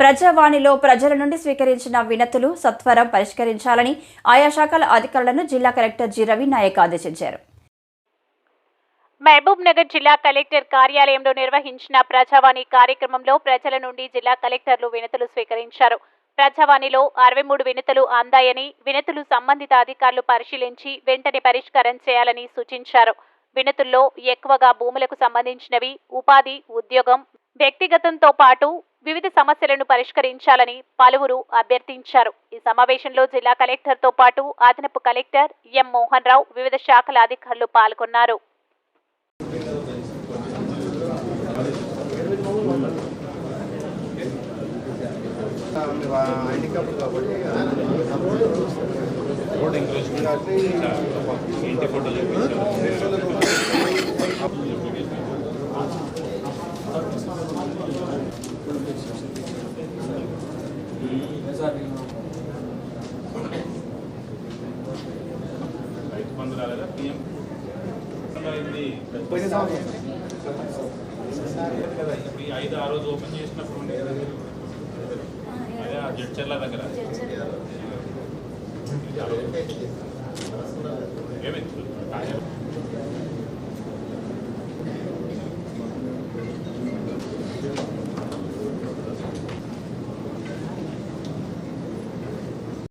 ప్రజావాణిలో ప్రజల నుండి స్వీకరించిన వినతులు సత్వరం పరిష్కరించాలని ఆయా శాఖల అధికారులను జిల్లా కలెక్టర్ జి. రవి నాయక్ ఆదేశించారు. మహబూబ్ నగర్ జిల్లా కలెక్టర్ కార్యాలయంలో నిర్వహించిన ప్రజావాణి కార్యక్రమంలో ప్రజల నుండి జిల్లా కలెక్టర్లు వినతులు స్వీకరించారు. ప్రజావాణిలో అరవై మూడు వినతులు అందాయని వినతులు సంబంధిత అధికారులు పరిశీలించి వెంటనే పరిష్కారం చేయాలని సూచించారు. వినతుల్లో ఎక్కువగా భూములకు సంబంధించినవి ఉపాధి ఉద్యోగం వ్యక్తిగతంతో పాటు వివిధ సమస్యలను పరిష్కరించాలని పలువురు అభ్యర్థించారు. ఈ సమావేశంలో జిల్లా కలెక్టర్తో పాటు అదనపు కలెక్టర్ ఎం మోహన్ రావు వివిధ శాఖల అధికారులు పాల్గొన్నారు. ఫోటో రైతు బంధు రాలేదా పిఎం కదా ఇప్పుడు ఈ ఐదు ఆ రోజు ఓపెన్ చేసినప్పుడు అదే జడ్చర్ల దగ్గర ఏమైంది